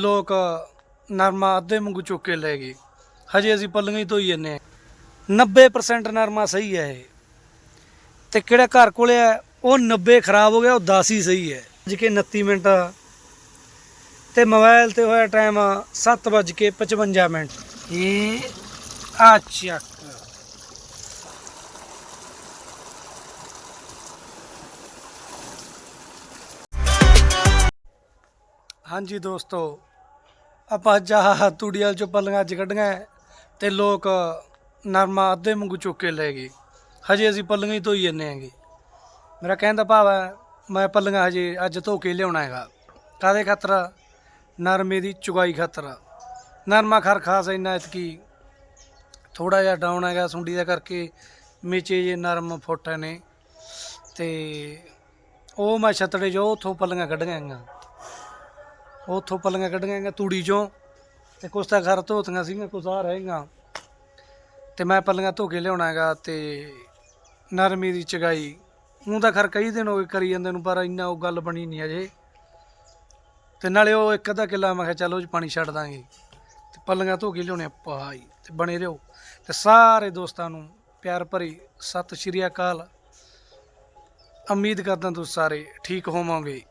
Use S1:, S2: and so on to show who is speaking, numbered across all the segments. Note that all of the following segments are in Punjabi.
S1: ਲੋਕ ਨਰਮਾ ਅੱਧੇ ਵਾਂਗੂ ਚੁੱਕ ਕੇ ਲੈ ਗਏ। ਹਜੇ ਅਸੀਂ ਪੱਲੀਆਂ ਹੀ ਧੋਈ ਜੰਨੇ ਆ 90% ਨਰਮਾ ਸਹੀ ਹੈ ਇਹ। ਤੇ ਕਿਹੜਾ ਘਰ ਕੋਲੇ ਹੈ, ਉਹ 90 ਖਰਾਬ ਹੋ ਗਿਆ, ਉਹ 10 ਹੀ ਸਹੀ ਹੈ। ਅੱਜ ਕੇ 29 ਮਿੰਟ। ਤੇ ਮੋਬਾਈਲ ਤੇ ਹੋਇਆ ਟਾਈਮ 7:55 ਮਿੰਟ। ਇਹ ਆ ਚੱਕ। ਹਾਂਜੀ ਦੋਸਤੋ ਆਪਾਂ ਅੱਜ ਆਹ ਤੂੜੀ ਵਾਲ ਚੋਂ ਪੱਲੀਆਂ ਅੱਜ ਕੱਢੀਆਂ ਹੈ ਤੇ ਲੋਕ ਨਰਮਾ ਅੱਧੇ ਵਾਂਗੂ ਚੁੱਕ ਕੇ ਲੈ ਗਏ। ਹਜੇ ਅਸੀਂ ਪੱਲੀਆਂ ਹੀ ਧੋਈ ਜੰਨੇ ਆਂਗੇ ਮੇਰਾ ਕਹਿਣ ਦਾ ਭਾਵ ਹੈ, ਮੈਂ ਪੱਲੀਆਂ ਹਜੇ ਅੱਜ ਧੋ ਕੇ ਲਿਆਉਣਾ ਹੈਗਾ। ਕਾਦੇ ਖਾਤਰ? ਨਰਮੇ ਦੀ ਚੁਗਾਈ ਖਾਤਰ। ਨਰਮਾ ਖਰ ਖਾਸ ਇੰਨਾ ਇਤਕੀ ਥੋੜਾ ਜਿਹਾ ਡਾਊਨ ਹੈਗਾ, ਸੁੰਡੀ ਦਾ ਕਰਕੇ ਮੇਚੇ ਜੇ ਨਰਮ ਫੁੱਟ ਨੇ ਤੇ ਉਹ ਮੈਂ ਛਤੜੇ ਜੋ ਉਥੋਂ ਪੱਲੀਆਂ ਕੱਢੀਆਂ ਹੈਗੀਆਂ। ਉੱਥੋਂ ਪੱਲੀਆਂ ਕੱਢੀਆਂ ਹੈਗੀਆਂ ਤੂੜੀ ਚੋਂ ਤੇ ਕੁਛ ਤਾਂ ਘਰ ਧੋਤੀਆਂ ਸੀਗੀਆਂ, ਕੁਛ ਆ ਰਹੇਗਾ ਤੇ ਮੈਂ ਪੱਲੀਆਂ ਧੋ ਕੇ ਲਿਆਉਣਾ ਹੈਗਾ ਤੇ ਨਰਮੀ ਦੀ ਚਗਾਈ। ਉਹ ਤਾਂ ਖਰ ਕਈ ਦਿਨ ਹੋ ਗਏ ਕਰੀ ਜਾਂਦੇ ਨੂੰ, ਪਰ ਇੰਨਾ ਉਹ ਗੱਲ ਬਣੀ ਨਹੀਂ ਅਜੇ। ਤੇ ਨਾਲੇ ਉਹ ਇੱਕ ਅੱਧਾ ਕਿੱਲਾ, ਮੈਂ ਕਿਹਾ ਚੱਲ ਉਹ 'ਚ ਪਾਣੀ ਛੱਡ ਦਾਂਗੇ। ਤੇ ਪੱਲੀਆਂ ਧੋ ਕੇ ਲਿਆਉਣੇ ਭਾਈ, ਤੇ ਬਣੇ ਰਹੋ। ਤੇ ਸਾਰੇ ਦੋਸਤਾਂ ਨੂੰ ਪਿਆਰ ਭਰੀ ਸਤਿ ਸ਼੍ਰੀ ਅਕਾਲ। ਉਮੀਦ ਕਰਦਾ ਤੁਸੀਂ ਸਾਰੇ ਠੀਕ ਹੋਵੋਗੇ।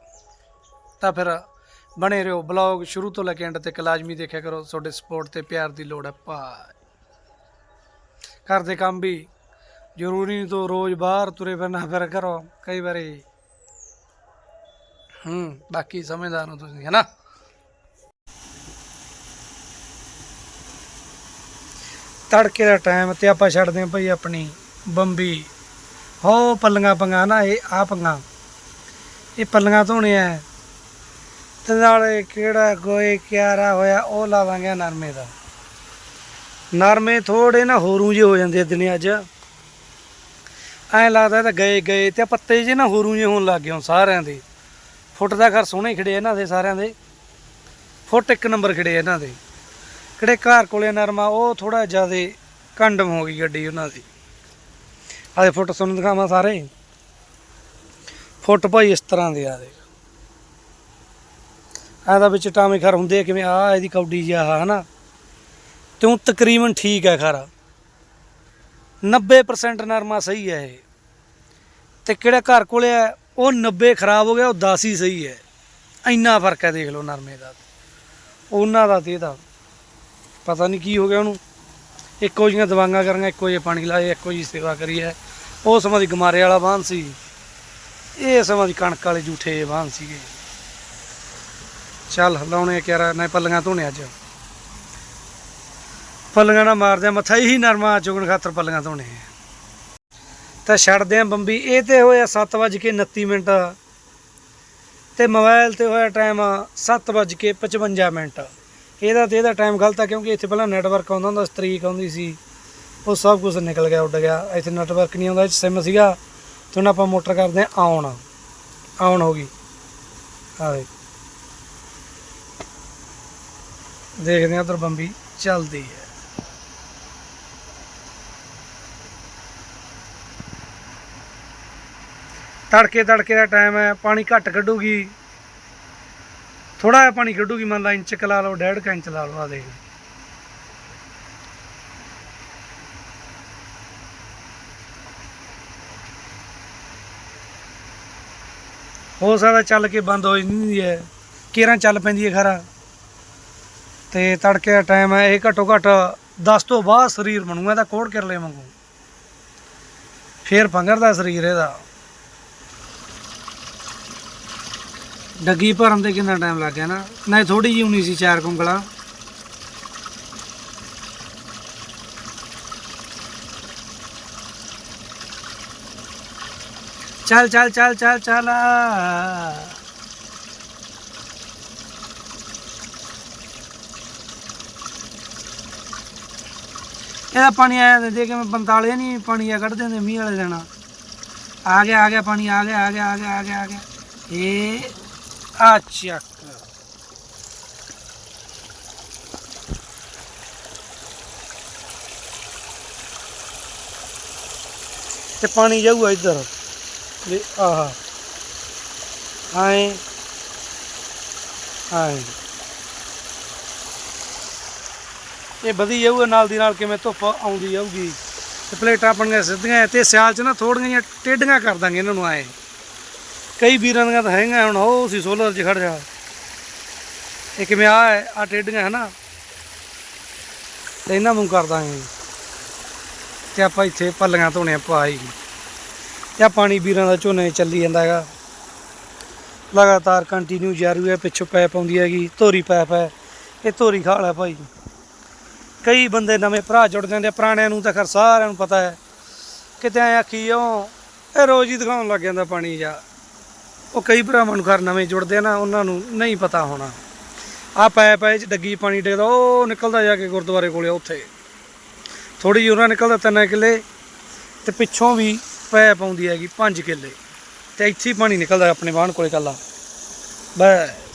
S1: ਤਾਂ ਫਿਰ ਬਣੇ ਰਹੋ। ਬਲੌਗ ਸ਼ੁਰੂ ਤੋਂ ਲੈ ਕੇ ਐਂਡ ਤੱਕ ਲਾਜ਼ਮੀ ਦੇਖਿਆ ਕਰੋ। ਤੁਹਾਡੇ ਸਪੋਰਟ ਤੇ ਪਿਆਰ ਦੀ ਲੋੜ ਹੈ ਭਾਈ ਘਰ ਦੇ ਕੰਮ ਵੀ ਜ਼ਰੂਰੀ ਨਹੀਂ ਤੋਂ ਰੋਜ਼ ਬਾਹਰ ਤੁਰੇ ਫਿਰਨਾ, ਫਿਰ ਕਰੋ ਕਈ ਵਾਰੀ। ਹੂੰ, ਬਾਕੀ ਸਮਝਦਾਰ ਹੋ ਤੁਸੀਂ, ਹੈ ਨਾ? ਤੜਕੇ ਦਾ ਟਾਈਮ ਤੇ ਆਪਾਂ ਛੱਡਦੇ ਹਾਂ ਭਾਈ ਆਪਣੀ ਬੰਬੀ। ਹੋ ਪੱਲੀਆਂ ਪੰਗਾ ਨਾ, ਇਹ ਆ ਪੰਗਾ। ਇਹ ਪੱਲੀਆਂ ਧੋਣੀਆਂ ਤੇ ਨਾਲੇ ਕਿਹੜਾ ਗੋਏ ਕਿਆਰਾ ਹੋਇਆ, ਉਹ ਲਾਵਾਂਗੇ ਨਰਮੇ ਦਾ। ਨਰਮੇ ਥੋੜੇ ਨਾ ਹੋਰੂ ਜੇ ਹੋ ਜਾਂਦੇ ਦਿਨੇ ਅੱਜ। ਐਂ ਲੱਗਦਾ ਤਾਂ ਗਏ ਗਏ ਤੇ ਪੱਤੇ ਜੇ ਨਾ ਹੋਰੂ ਜੇ ਹੋਣ ਲੱਗ ਗਏ ਸਾਰਿਆਂ ਦੇ। ਫੁੱਟ ਦਾ ਘਰ ਸੋਹਣੇ ਖੜੇ ਇਹਨਾਂ ਦੇ ਸਾਰਿਆਂ ਦੇ। ਫੁੱਟ ਇੱਕ ਨੰਬਰ ਖੜੇ ਇਹਨਾਂ ਦੇ। ਕਿਹੜੇ ਘਰ ਕੋਲੇ ਨਰਮਾ, ਉਹ ਥੋੜਾ ਜ਼ਿਆਦਾ ਕੰਡਮ ਹੋ ਗਈ ਗੱਡੀ ਉਹਨਾਂ ਦੀ। ਆਦੇ ਫੁੱਟ ਸੁਣ ਦਿਖਾਵਾਂ ਸਾਰੇ। ਫੁੱਟ ਭਾਈ ਇਸ ਤਰ੍ਹਾਂ ਦੇ ਆਦੇ ਦੇ ਇਹਦਾ ਵਿੱਚ ਟਾਵੇਂ ਖਰ ਹੁੰਦੇ ਕਿਵੇਂ ਆ ਇਹਦੀ ਕੌਡੀ ਜਿਹਾ ਹਨਾ? ਤੇ ਉਹ ਤਕਰੀਬਨ ਠੀਕ ਹੈ ਖਰ। 90% ਨਰਮਾ ਸਹੀ ਹੈ ਇਹ। ਤੇ ਕਿਹੜਾ ਘਰ ਕੋਲੇ ਹੈ ਉਹ 90 ਖਰਾਬ ਹੋ ਗਿਆ, ਉਹ 10 ਹੀ ਸਹੀ ਹੈ ਇੰਨਾ ਫ਼ਰਕ ਹੈ ਦੇਖ ਲਓ ਨਰਮੇ ਦਾ। ਉਹਨਾਂ ਦਾ ਤੇ ਇਹਦਾ। ਪਤਾ ਨਹੀਂ ਕੀ ਹੋ ਗਿਆ ਉਹਨੂੰ। ਇੱਕੋ ਜਿਹੀਆਂ ਦਵਾਈਆਂ ਕਰਾਂਗਾ, ਇੱਕੋ ਜਿਹੇ ਪਾਣੀ ਲਾਏ, ਇੱਕੋ ਜਿਹੀ ਸੇਵਾ ਕਰੀ ਹੈ ਉਹ ਸਮਾਂ ਦੀ ਗਮਾਰੇ ਵਾਲਾ ਬਾਂਹ ਸੀ। ਇਹ ਸਮਾਂ ਦੀ ਕਣਕ ਵਾਲੇ ਝੂਠੇ ਬਾਂਹ ਸੀਗੇ। ਚੱਲ ਲਾਉਣੇ ਕਿਹੜਾ ਨਾ ਪੱਲੀਆਂ ਧੋਣੇ ਅੱਜ। ਪੱਲੀਆਂ ਨਾ ਮਾਰਦੇ ਆ, ਮੱਥਾ ਹੀ ਨਰਮਾ ਚੁਗਣ ਖਾਤਰ ਪੱਲੀਆਂ ਧੋਣੇ ਤਾਂ ਛੱਡਦੇ ਆ ਬੰਬੀ ਇਹ ਤੇ ਹੋਇਆ 7:29 ਮਿੰਟ। ਤੇ ਮੋਬਾਈਲ ਤੇ ਹੋਇਆ ਟਾਈਮ 7:55 ਮਿੰਟ। ਇਹਦਾ ਤੇ ਇਹਦਾ ਟਾਈਮ ਗਲਤ ਆ ਕਿਉਂਕਿ ਇੱਥੇ ਪਹਿਲਾਂ ਨੈਟਵਰਕ ਆਉਂਦਾ ਹੁੰਦਾ ਸੀ ਤਰੀਕ ਆਉਂਦੀ ਸੀ। ਉਹ ਸਭ ਕੁਝ ਨਿਕਲ ਗਿਆ ਉੱਡ ਗਿਆ। ਇੱਥੇ ਨੈਟਵਰਕ ਨਹੀਂ ਆਉਂਦਾ ਇਹ ਸਿਮ ਸੀਗਾ। ਤੇ ਹੁਣ ਆਪਾਂ ਮੋਟਰ ਕਰਦੇ ਆ ਆਉਣ। ਆਉਣ ਹੋ ਗਈ। ਆ ਵੇ ਦੇਖਦੇ ਆ ਉਧਰ ਬੰਬੀ ਚੱਲਦੀ ਹੈ। ਤੜਕੇ ਤੜਕੇ ਦਾ ਟਾਈਮ ਹੈ, ਪਾਣੀ ਘੱਟ ਕੱਢੂਗੀ। ਥੋੜਾ ਜਿਹਾ ਪਾਣੀ ਕੱਢੂਗੀ, ਮੰਨ ਲਾ ਇੰਚ ਕੁ ਲਾ ਲਓ, ਡੇਢ ਕੁ ਇੰਚ ਲਾ ਲਓ ਆ ਦੇਖ ਹੋ ਸਕਦਾ ਚੱਲ ਕੇ ਬੰਦ ਹੋ ਜਾਂਦੀ ਹੈ। ਕੇਰਾਂ ਚੱਲ ਪੈਂਦੀ ਹੈ ਖਰਾ। ਤੇ ਤੜਕੇ ਦਾ ਟਾਈਮ ਹੈ, ਇਹ ਘੱਟੋ ਘੱਟ 10 ਤੋਂ ਬਾਅਦ ਸਰੀਰ ਬਣੂਗਾ, ਇਹਦਾ ਕੋੜ ਕਿਰਲੇ ਵਾਂਗੂ। ਫੇਰ ਪੰਗਰਦਾ ਸਰੀਰ ਇਹਦਾ। ਡੱਗੀ ਭਰਨ ਤੇ ਕਿੰਨਾ ਟਾਈਮ ਲੱਗ ਗਿਆ ਨਾ? ਨਹੀਂ ਥੋੜੀ ਜਿਹੀ ਹੋਣੀ ਸੀ ਚਾਰ ਕੁੰਗਲਾਂ। ਚੱਲ ਚੱਲ ਚੱਲ ਚੱਲ ਚੱਲ। ਇਹਦਾ ਪਾਣੀ ਆਇਆ ਦੇ ਕਿ ਮੈਂ 45 ਨਹੀਂ ਪਾਣੀ ਆ ਕੱਢਦੇ ਹੁੰਦੇ ਮੀਂਹ ਵਾਲੇ ਦਿਨ। ਆ ਗਿਆ ਆ ਗਿਆ ਪਾਣੀ, ਆ ਗਿਆ ਆ ਗਿਆ ਆ ਗਿਆ ਆ ਗਿਆ ਆ ਗਿਆ। ਇਹ ਆ ਚੱਕ। ਤੇ ਪਾਣੀ ਜਾਊਗਾ ਇੱਧਰ। ਵੀ, ਆਹ। ਆਏ। ਆਏ। ਇਹ ਵਧੀ ਜਾਊਗਾ, ਨਾਲ ਦੀ ਨਾਲ ਕਿਵੇਂ ਧੁੱਪ ਆਉਂਦੀ ਜਾਊਗੀ। ਤੇ ਪਲੇਟਾਂ ਆਪਣੀਆਂ ਸਿੱਧੀਆਂ ਤੇ ਸਿਆਲ 'ਚ ਨਾ ਥੋੜੀਆਂ ਜਿਹੀਆਂ ਟੇਢੀਆਂ ਕਰ ਦਾਂਗੇ ਇਹਨਾਂ ਨੂੰ ਆਏ। ਕਈ ਵੀਰਾਂ ਦੀਆਂ ਤਾਂ ਹੈਗੀਆਂ ਹੁਣ, ਉਹ ਸੀ ਸੋਲਰ 'ਚ ਖੜ ਜਾ। ਇਹ ਕਿਵੇਂ ਆ ਆ ਟੇਢੀਆਂ ਹੈ ਨਾ। ਤੇ ਇਹਨਾਂ ਨੂੰ ਕਰ ਦਾਂਗੇ। ਤੇ ਆਪਾਂ ਇੱਥੇ ਪੱਲੀਆਂ ਧੋਣੇ ਪਾਈ ਤੇ ਆ ਪਾਣੀ ਵੀਰਾਂ ਦਾ ਝੋਨੇ ਚੱਲੀ ਜਾਂਦਾ ਹੈਗਾ। ਲਗਾਤਾਰ ਕੰਟੀਨਿਊ ਜਾਰੀ ਹੈ ਪਿੱਛੋਂ ਪੈਪ ਆਉਂਦੀ ਹੈਗੀ, ਧੋਰੀ ਪੈਪ ਹੈ। ਇਹ ਧੋਰੀ ਖਾਲ ਹੈ ਭਾਈ। ਕਈ ਬੰਦੇ ਨਵੇਂ ਭਰਾ ਜੁੜ ਜਾਂਦੇ ਪੁਰਾਣਿਆਂ ਨੂੰ ਤਾਂ ਖਰ ਸਾਰਿਆਂ ਨੂੰ ਪਤਾ ਹੈ। ਕਿਤੇ ਐ ਆਖੀ ਉਹ ਇਹ ਰੋਜ਼ ਹੀ ਦਿਖਾਉਣ ਲੱਗ ਜਾਂਦਾ ਪਾਣੀ ਜਾਂ। ਉਹ ਕਈ ਭਰਾਵਾਂ ਨੂੰ ਘਰ ਨਵੇਂ ਜੁੜਦੇ ਆ ਨਾ, ਉਹਨਾਂ ਨੂੰ ਨਹੀਂ ਪਤਾ ਹੋਣਾ। ਆ ਪੈਪ ਹੈ 'ਚ ਡੱਗੀ ਪਾਣੀ ਡਿੱਗਦਾ, ਉਹ ਨਿਕਲਦਾ ਜਾ ਕੇ ਗੁਰਦੁਆਰੇ ਕੋਲੇ ਉੱਥੇ। ਥੋੜੀ ਜਿਹੀ ਉਹਨਾਂ ਨਿਕਲਦਾ ਤਿੰਨ ਕਿੱਲੇ, ਤੇ ਪਿੱਛੋਂ ਵੀ ਪੈਪ ਆਉਂਦੀ ਹੈਗੀ 5 ਕਿੱਲੇ। ਤੇ ਇੱਥੇ ਹੀ ਪਾਣੀ ਨਿਕਲਦਾ ਆਪਣੇ ਬਾਹਣ ਕੋਲੇ ਕੱਲਾ ਬਸ।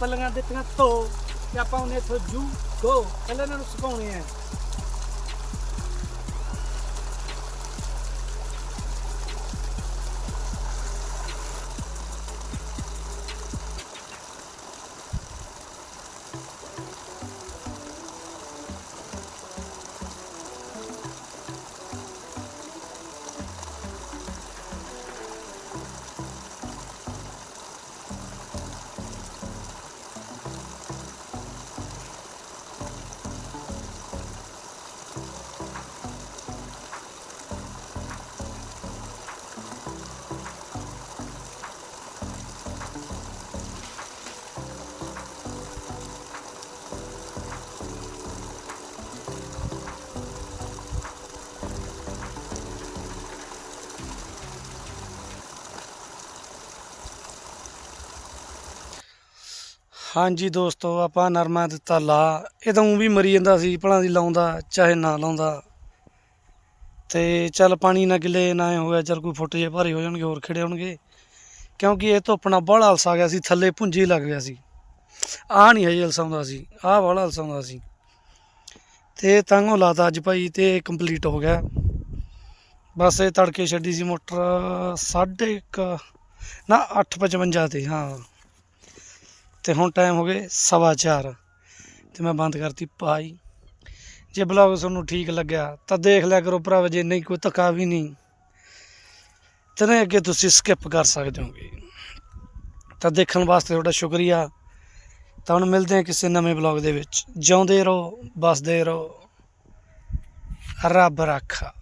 S1: ਪੱਲੀਆਂ ਦਿੱਤੀਆਂ ਧੋ ਤੇ ਆਪਾਂ ਉਹਨੇ ਇੱਥੋਂ ਜੂ ਗੋ ਪਹਿਲਾਂ ਇਹਨਾਂ ਨੂੰ ਸੁਕਾਉਣੇ ਆ। ਹਾਂਜੀ ਦੋਸਤੋ, ਆਪਾਂ ਨਰਮਾ ਦਿੱਤਾ ਲਾ ਇਹ ਤਾਂ ਊਂ ਵੀ ਮਰੀ ਜਾਂਦਾ ਸੀ, ਭਲਾਂ ਦੀ ਲਾਉਂਦਾ, ਚਾਹੇ ਨਾ ਲਾਉਂਦਾ। ਤੇ ਚੱਲ ਪਾਣੀ ਨਾ ਗਿੱਲੇ, ਨਾ ਐਂ ਹੋਇਆ, ਚੱਲ ਕੋਈ ਫੁੱਟ ਜੇ ਭਾਰੇ ਹੋ ਜਾਣਗੇ, ਹੋਰ ਖਿੜੇ ਹੋਣਗੇ। ਕਿਉਂਕਿ ਇਹ ਧੁੱਪ ਨਾਲ ਬੜਾ ਹਲਸਾ ਗਿਆ ਸੀ, ਥੱਲੇ ਪੁੰਜੀ ਲੱਗ ਗਿਆ ਸੀ। ਆਹ ਨਹੀਂ ਹਜੇ ਹਲਸਾਉਂਦਾ ਸੀ ਆਹ ਬੜਾ ਹਲਸਾਉਂਦਾ ਸੀ। ਤੇ ਤੰਗੋਂ ਲਾਤਾ ਅੱਜ ਭਾਈ, ਤੇ ਕੰਪਲੀਟ ਹੋ ਗਿਆ। ਬਸ ਇਹ ਤੜਕੇ ਛੱਡੀ ਸੀ ਮੋਟਰ, ਸਾਢੇ ਕੁ ਨਾ 8:55 ਤੇ, ਹਾਂ। ਤੇ ਹੁਣ ਟਾਈਮ ਹੋ ਗਏ ਸਵਾ ਚਾਰ। ਤੇ ਮੈਂ ਬੰਦ ਕਰਤੀ ਪਾਈ ਜੇ ਬਲੌਗ ਤੁਹਾਨੂੰ ਠੀਕ ਲੱਗਿਆ ਤਾਂ ਦੇਖ ਲਿਆ ਕਰੋ ਭਰਾਵਾ, ਜੇ ਨਹੀਂ ਕੋਈ ਧੱਕਾ ਵੀ ਨਹੀਂ, ਤੇ ਨਹੀਂ ਅੱਗੇ ਤੁਸੀਂ ਸਕਿਪ ਕਰ ਸਕਦੇ ਹੋਗੇ। ਤਾਂ ਦੇਖਣ ਵਾਸਤੇ ਤੁਹਾਡਾ ਸ਼ੁਕਰੀਆ। ਤਾਂ ਹੁਣ ਮਿਲਦੇ ਹਾਂ ਕਿਸੇ ਨਵੇਂ ਬਲੌਗ ਦੇ ਵਿੱਚ। ਜਿਉਂਦੇ ਰਹੋ ਬਸਦੇ ਰਹੋ। ਰੱਬ ਰਾਖਾ।